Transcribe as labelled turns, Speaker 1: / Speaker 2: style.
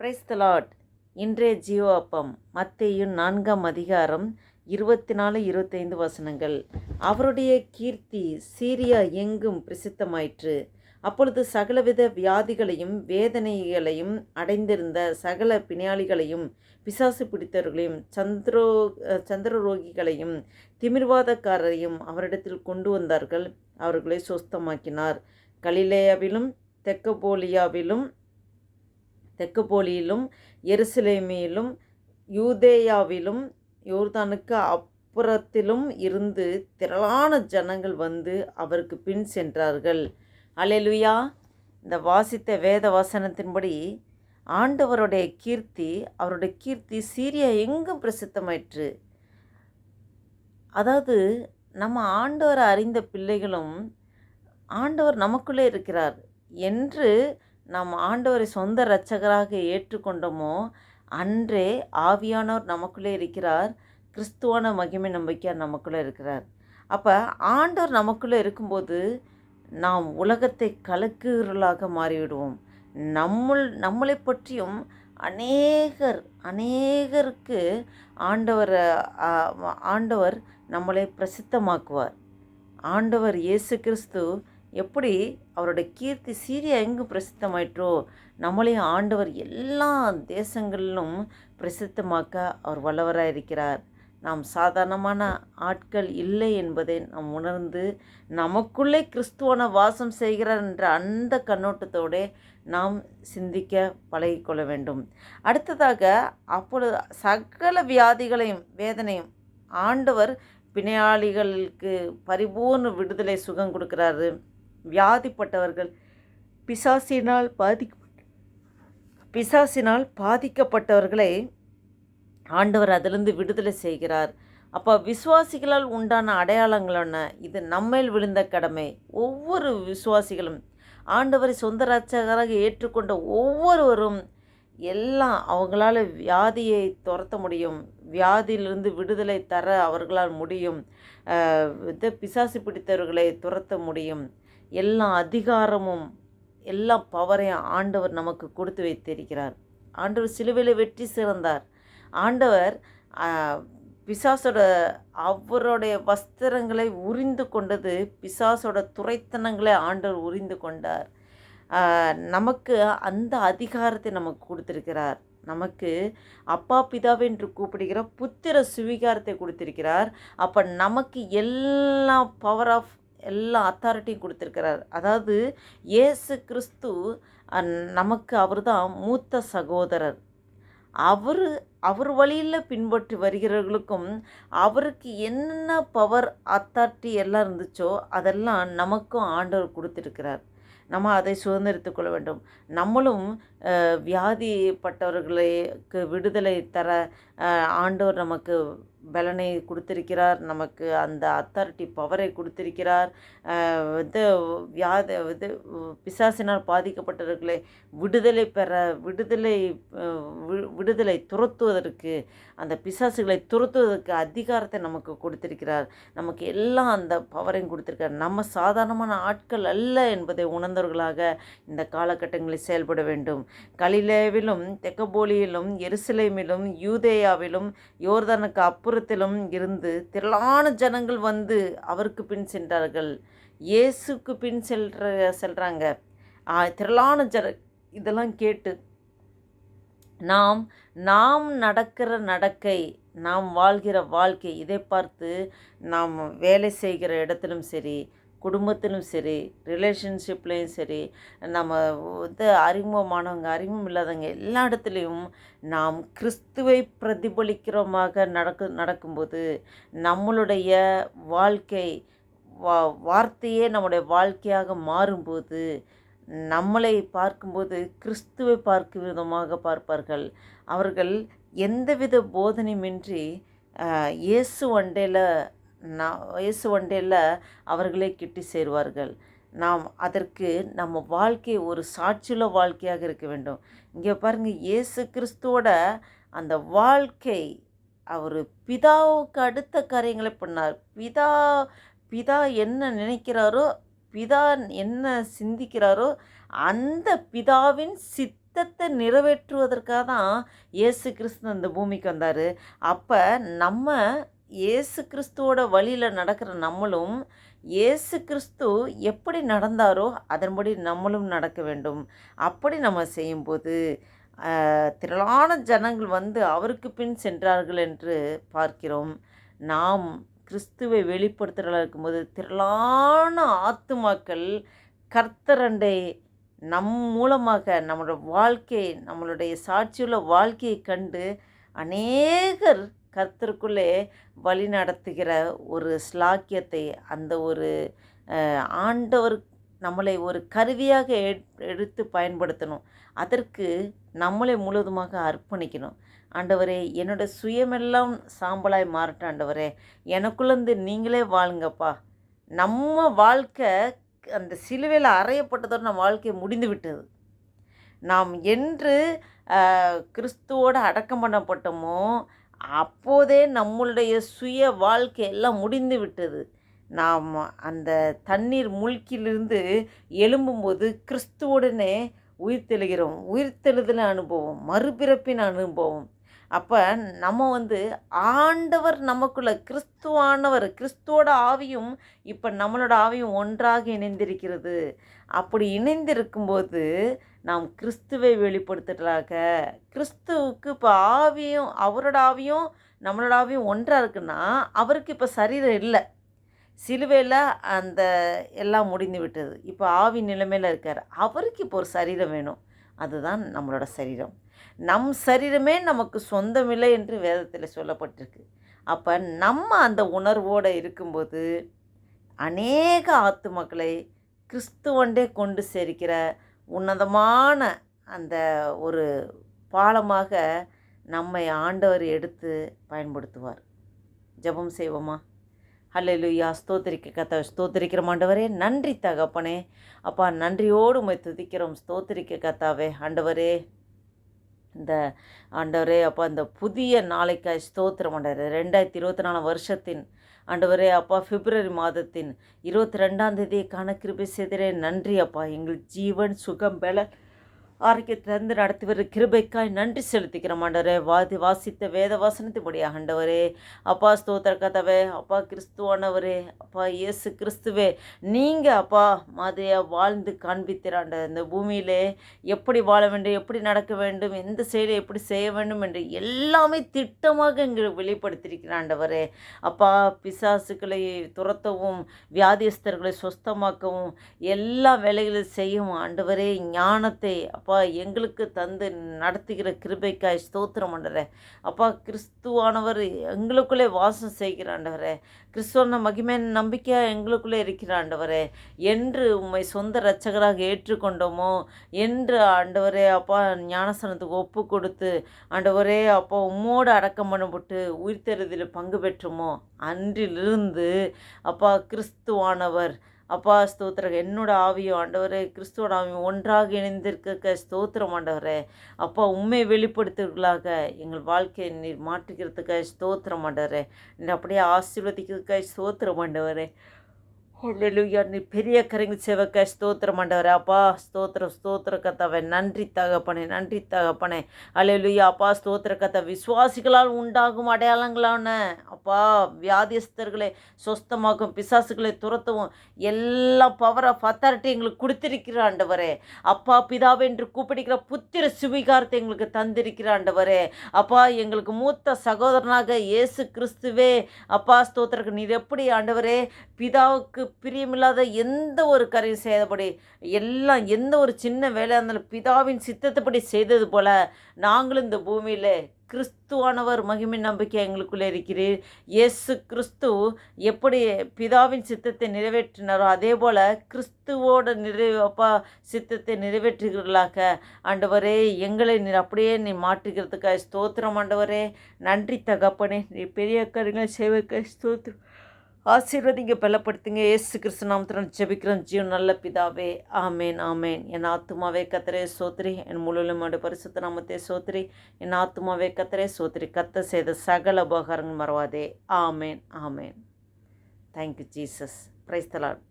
Speaker 1: Price தலாட் இன்றைய ஜீவ அப்பம் மத்தையும் நான்காம் அதிகாரம் இருபத்தி நாலு இருபத்தைந்து வசனங்கள். அவருடைய கீர்த்தி சீரியா எங்கும் பிரசித்தமாயிற்று. அப்பொழுது சகலவித வியாதிகளையும் வேதனைகளையும் அடைந்திருந்த சகல பிணியாளிகளையும் பிசாசு பிடித்தவர்களையும் சந்திரோ சந்திரரோகிகளையும் திமிர்வாதக்காரரையும் அவரிடத்தில் கொண்டு வந்தார்கள். அவர்களை சொஸ்தமாக்கினார். கலிலேயாவிலும் தெக்கபோலியாவிலும் தெக்கப்போலியிலும் எருசலேமிலும் யூதேயாவிலும் யோர்தானுக்கு அப்புறத்திலும் இருந்து திரளான ஜனங்கள் வந்து அவருக்கு பின் சென்றார்கள். அல்லேலூயா இந்த வாசித்த வேத வசனத்தின்படி ஆண்டவருடைய கீர்த்தி அவருடைய கீர்த்தி சீரியா எங்கும் பிரசித்தமாயிற்று. அதாவது நம்ம ஆண்டவரை அறிந்த பிள்ளைகளும் ஆண்டவர் நமக்குள்ளே இருக்கிறார் என்று நாம் ஆண்டவரை சொந்த இரட்சகராக ஏற்றுக்கொண்டோமோ அன்றே ஆவியானவர் நமக்குள்ளே இருக்கிறார் கிறிஸ்துவான மகிமை நம்பிக்கையார் நமக்குள்ளே இருக்கிறார். அப்போ ஆண்டவர் நமக்குள்ளே இருக்கும்போது நாம் உலகத்தை கலக்குகிறலாக மாறிவிடுவோம். நம்மள் நம்மளை பற்றியும் அநேகர் அநேகருக்கு ஆண்டவர் ஆண்டவர் நம்மளை பிரசித்தமாக்குவார். ஆண்டவர் இயேசு கிறிஸ்து எப்படி அவருடைய கீர்த்தி சீரியா எங்கும் பிரசித்தமாயிற்றோ நம்மளையும் ஆண்டவர் எல்லா தேசங்களிலும் பிரசித்தமாக்க அவர் வல்லவராக இருக்கிறார். நாம் சாதாரணமான ஆட்கள் இல்லை என்பதை நாம் உணர்ந்து நமக்குள்ளே கிறிஸ்துவன வாசம் செய்கிறார் என்ற அந்த கண்ணோட்டத்தோடு நாம் சிந்திக்க பழகிக்கொள்ள வேண்டும். அடுத்ததாக அப்பொழுது சகல வியாதிகளையும் வேதனையும் ஆண்டவர் பிணையாளிகளுக்கு பரிபூர்ண விடுதலை சுகம் கொடுக்குறாரு. வியாதிப்பட்டவர்கள் பிசாசினால் பாதி பிசாசினால் பாதிக்கப்பட்டவர்களை ஆண்டவர் அதிலிருந்து விடுதலை செய்கிறார். அப்போ விசுவாசிகளால் உண்டான அடையாளங்களான இது நம்மேல் விழுந்த கடமை. ஒவ்வொரு விசுவாசிகளும் ஆண்டவரை சொந்த ரட்சகராக ஏற்றுக்கொண்ட ஒவ்வொருவரும் எல்லாம் அவங்களால் வியாதியை துரத்த முடியும். வியாதியிலிருந்து விடுதலை தர அவர்களால் முடியும். இது பிசாசு பிடித்தவர்களை துரத்த முடியும். எல்லா அதிகாரமும் எல்லா பவரையும் ஆண்டவர் நமக்கு கொடுத்து வைத்திருக்கிறார். ஆண்டவர் சிலுவையில் வெற்றி சிறந்தார். ஆண்டவர் பிசாசோட அவருடைய வஸ்திரங்களை உரிந்து கொண்டது பிசாசோட துறைத்தனங்களை ஆண்டவர் உரிந்து கொண்டார். நமக்கு அந்த அதிகாரத்தை நமக்கு கொடுத்திருக்கிறார். நமக்கு அப்பா பிதாவென்று கூப்பிடுகிற புத்திர சுவீகாரத்தை கொடுத்திருக்கிறார். அப்போ நமக்கு எல்லா பவர் ஆஃப் எல்லா அத்தாரிட்டியும் கொடுத்துருக்கிறார். அதாவது இயேசு கிறிஸ்து நமக்கு அவர் தான் மூத்த சகோதரர். அவர் அவர் வழியில் பின்பற்றி வருகிறவர்களுக்கும் அவருக்கு என்னென்ன பவர் அத்தாரிட்டி எல்லாம் இருந்துச்சோ அதெல்லாம் நமக்கும் ஆண்டவர் கொடுத்துருக்கிறார். நம்ம அதை சுதந்திரித்து கொள்ள வேண்டும். நம்மளும் வியாதிப்பட்டவர்களுக்கு விடுதலை தர ஆண்டவர் நமக்கு பலனை கொடுத்திருக்கிறார். நமக்கு அந்த அத்தாரிட்டி பவரை கொடுத்திருக்கிறார். இது வியாதி இது பிசாசினால் பாதிக்கப்பட்டவர்களை விடுதலை பெற விடுதலை விடுதலை துரத்துவதற்கு அந்த பிசாசுகளை துரத்துவதற்கு அதிகாரத்தை நமக்கு கொடுத்திருக்கிறார். நமக்கு எல்லாம் அந்த பவரையும் கொடுத்திருக்கார். நம்ம சாதாரணமான ஆட்கள் அல்ல என்பதை உணர்ந்தவர்களாக இந்த காலகட்டங்களில் செயல்பட வேண்டும். கலிலேவிலும் தெக்கபோலியிலும் எருசலேமிலும் யூதேயாவிலும் யோர்தானுக்கு அப்புறத்திலும் இருந்து திரளான ஜனங்கள் வந்து அவருக்கு பின் சென்றார்கள். இயேசுக்கு பின் செல்ற செல்கிறாங்க திரளான ஜன இதெல்லாம் கேட்டு நாம் நாம் நடக்கிற நடக்கை நாம் வாழ்கிற வாழ்க்கை இதை பார்த்து நாம் வேலை செய்கிற இடத்திலும் சரி குடும்பத்திலும் சரி ரிலேஷன்ஷிப்லேயும் சரி நம்ம இது அறிமுகமானவங்க அறிமுகம் இல்லாதவங்க எல்லா இடத்துலையும் நாம் கிறிஸ்துவை பிரதிபலிக்கிறோமாக நடக்கு நடக்கும்போது நம்மளுடைய வாழ்க்கை வா வார்த்தையே நம்முடைய வாழ்க்கையாக மாறும்போது நம்மளை பார்க்கும்போது கிறிஸ்துவை பார்க்கும் விதமாக பார்ப்பார்கள். அவர்கள் எந்தவித போதனையுமின்றி இயேசு வண்டையில் நான் இயேசு வண்டையில் அவர்களே கிட்டி சேருவார்கள். நாம் அதற்கு நம்ம வாழ்க்கை ஒரு சாட்சியுள்ள வாழ்க்கையாக இருக்க வேண்டும். இங்கே பாருங்கள் இயேசு கிறிஸ்துவோட அந்த வாழ்க்கை அவர் பிதாவுக்கு அடுத்த காரியங்களை பண்ணார். பிதா பிதா என்ன நினைக்கிறாரோ பிதா என்ன சிந்திக்கிறாரோ அந்த பிதாவின் சித்தத்தை நிறைவேற்றுவதற்காக தான் இயேசு கிறிஸ்து இந்த பூமிக்கு வந்தார். அப்போ நம்ம இயேசு கிறிஸ்துவோட வழியில் நடக்கிற நம்மளும் இயேசு கிறிஸ்து எப்படி நடந்தாரோ அதன்படி நம்மளும் நடக்க வேண்டும். அப்படி நம்ம செய்யும்போது திரளான ஜனங்கள் வந்து அவருக்கு பின் சென்றார்கள் என்று பார்க்கிறோம். நாம் கிறிஸ்துவை வெளிப்படுத்துகிறதா இருக்கும்போது திரளான ஆத்துமாக்கள் கர்த்தரண்டை நம் மூலமாக நம்மளோட வாழ்க்கை நம்மளுடைய சாட்சியுள்ள வாழ்க்கையை கண்டு அநேகர் கர்த்தருக்குள்ளே வழி நடத்துகிற ஒரு ஸ்லாக்கியத்தை அந்த ஒரு ஆண்டவர் நம்மளை ஒரு கருவியாக எடுத்து பயன்படுத்தணும். அதற்கு நம்மளை முழுவதுமாக அர்ப்பணிக்கணும். ஆண்டவரே என்னோட சுயமெல்லாம் சாம்பலாய் மாறட்டும் ஆண்டவரே. எனக்குள்ளேருந்து நீங்களே வாழுங்கப்பா. நம்ம வாழ்க்கை அந்த சிலுவையில் அறையப்பட்டதோடு நம்ம வாழ்க்கை முடிந்து விட்டது நாம் என்று கிறிஸ்துவோடு அடக்கம் பண்ணப்பட்டோமோ அப்போதே நம்மளுடைய சுய வாழ்க்கையெல்லாம் முடிந்து விட்டது. நாம் அந்த தண்ணீர் முழுக்கிலிருந்து எழும்பும்போது கிறிஸ்துவுடனே உயிர்த்தெழுகிறோம் உயிர்த்தெழுதல் அனுபவம் மறுபிறப்பின் அனுபவம். அப்போ நம்ம வந்து ஆண்டவர் நமக்குள்ள கிறிஸ்துவானவர் கிறிஸ்துவோட ஆவியும் இப்போ நம்மளோட ஆவியும் ஒன்றாக இணைந்திருக்கிறது. அப்படி இணைந்திருக்கும்போது நாம் கிறிஸ்துவை வெளிப்படுத்துகிறாக கிறிஸ்துவுக்கு இப்போ ஆவியும் அவரோட ஆவியும் நம்மளோட ஆவியும் ஒன்றாக இருக்குன்னா அவருக்கு இப்போ சரீரம் இல்லை. சிலுவையில் அந்த எல்லாம் முடிந்து விட்டது. இப்போ ஆவி நிலைமையில் இருக்கார். அவருக்கு இப்போ ஒரு சரீரம் வேணும். அதுதான் நம்மளோட சரீரம். நம் சரீரமே நமக்கு சொந்தமில்லை என்று வேதத்தில் சொல்லப்பட்டிருக்கு. அப்போ நம்ம அந்த உணர்வோடு இருக்கும்போது அநேக ஆத்துமக்களை கிறிஸ்துவண்டே கொண்டு சேர்க்கிற உன்னதமான அந்த ஒரு பாலமாக நம்மை ஆண்டவர் எடுத்து பயன்படுத்துவார். ஜெபம் செய்வோமா? ஹல்லேலூயா. ஸ்தோத்திரிக்க கத்த ஸ்தோத்திரிக்கிற ஆண்டவரே. நன்றி தகப்பனே. அப்பா நன்றியோடு உமை துதிக்கிறோம். ஸ்தோத்திரிக்க கத்தாவே. ஆண்டவரே இந்த ஆண்டவரே அப்பா இந்த புதிய நாளைக்காய் ஸ்தோத்திரம் ஆண்டவர். ரெண்டாயிரத்தி இருபத்தி நாலு வருஷத்தின் ஆண்டவரே அப்பா பிப்ரவரி மாதத்தின் இருபத்தி ரெண்டாம் தேதி கணக்கிருப்பை செய்தரே நன்றி அப்பா. எங்கள் ஜீவன் சுகம் பலன் ஆரோக்கியத்தை தந்து நடத்தி வர கிருபைக்காய் நன்றி செலுத்திக்கிறோம் ஆண்டவரே. வாதி வாசித்த வேத வாசனத்தின்படி ஆண்டவரே. அப்பா ஸ்தோத்திர கதவே அப்பா கிறிஸ்துவானவரே. அப்பா இயேசு கிறிஸ்துவே. நீங்கள் அப்பா மாதிரியாக வாழ்ந்து காண்பித்திராண்ட இந்த பூமியிலே எப்படி வாழ வேண்டும் எப்படி நடக்க வேண்டும் எந்த செயலை எப்படி செய்ய வேண்டும் என்று எல்லாமே திட்டமாக எங்களுக்கு வெளிப்படுத்தியிருக்கிறாண்டவரே அப்பா பிசாசுகளை துரத்தவும் வியாதியஸ்தர்களை சொஸ்தமாக்கவும் எல்லா வேலைகளையும் செய்யும் ஆண்டவரே ஞானத்தை அப்பா எங்களுக்கு தந்து நடத்துகிற கிருபைக்காய் ஸ்தோத்திரம் ஆண்டவரே அப்பா கிறிஸ்துவானவர் எங்களுக்குள்ளே வாசம் செய்கிற ஆண்டவரே கிறிஸ்துவன மகிமையின் நம்பிக்கையாக எங்களுக்குள்ளே இருக்கிற ஆண்டவரே என்று உம்மை சொந்த இரட்சகராக ஏற்றுக்கொண்டோமோ? என்று ஆண்டவரே அப்பா ஞானசனத்துக்கு ஒப்பு கொடுத்து ஆண்டவரே அப்பா உம்மோடு அடக்கம் பண்ணப்பட்டு உயிர்த்தெழுதில் பங்கு பெற்றோமோ? அன்றிலிருந்து அப்பா கிறிஸ்துவானவர் அப்பா ஸ்தோத்திர என்னோட ஆவியும் ஆண்டவரே கிறிஸ்துவோட ஆவியும் ஒன்றாக இணைந்திருக்க ஸ்தோத்திரம் ஆண்டவரே. அப்பா உண்மை வெளிப்படுத்துவர்களாக. எங்கள் வாழ்க்கையை நீர் மாற்றுகிறதுக்காக ஸ்தோத்திரம் ஆண்டவரே. நீர் அப்படியே ஆசீர்வதிக்கிறதுக்காக ஸ்தோத்திரம் ஆண்டவரே. ஹalleluya நீ பெரிய கரங்க சேவக்க ஸ்தோத்திரம் ஆண்டவரே. அப்பா ஸ்தோத்திர ஸ்தோத்திர கத்தாவே நன்றி தகப்பனே நன்றி தகப்பனே. அலையலுயா அப்பா ஸ்தோத்திர கதை விசுவாசிகளால் உண்டாகும் அடையாளங்களான அப்பா வியாதியஸ்தர்களை சொஸ்தமாக்கும் பிசாசுகளை துரத்தவும் எல்லா பவர் ஆஃப் அத்தாரிட்டி எங்களுக்கு கொடுத்திருக்கிற ஆண்டவரே. அப்பா பிதாவே என்று கூப்பிடிக்கிற புத்திர சுவீகாரத்தை எங்களுக்கு தந்திருக்கிற ஆண்டவரே. அப்பா எங்களுக்கு மூத்த சகோதரனாக இயேசு கிறிஸ்துவே. அப்பா ஸ்தோத்திரக்கு நீர் எப்படி ஆண்டவரே பிதாவுக்கு பிரியமில்லாத எந்த ஒரு காரியம் செய்தபடி எல்லாம் எந்த ஒரு சின்ன வேலையாக இருந்தாலும் பிதாவின் சித்தத்தைப்படி செய்தது போல நாங்களும் இந்த பூமியில் கிறிஸ்துவானவர் மகிமை நம்பிக்கை எங்களுக்குள்ளே இருக்கிறீர். இயேசு கிறிஸ்து எப்படி பிதாவின் சித்தத்தை நிறைவேற்றினாரோ அதே போல் கிறிஸ்துவோட நிறைவப்பா சித்தத்தை நிறைவேற்றுகிறீர்களாக. ஆண்டவரே எங்களை நீ அப்படியே நீ மாற்றுகிறதுக்காக ஸ்தோத்திரம் ஆண்டவரே. நன்றி தகப்பனே நீ பெரிய காரியங்களை செய்வதற்கு ஸ்தோத்திரம். ஆசீர்வதிங்க பலப்படுத்துங்க. ஏசு கிறிஸ்து நாமத்திரம் ஜெபிக்கிறோம். ஜீவன் நல்ல பிதாவே. ஆமேன் ஆமேன். என் ஆத்துமாவே கத்தரே சோத்ரி என் முழுவலுமாடு பரிசுத்த நாமத்தை சோத்ரி என் ஆத்துமாவே கத்தரே சோத்ரி கத்த செய்த சகல உபகாரங்கள் மறவாதே. Amen amen. Thank you Jesus praise the Lord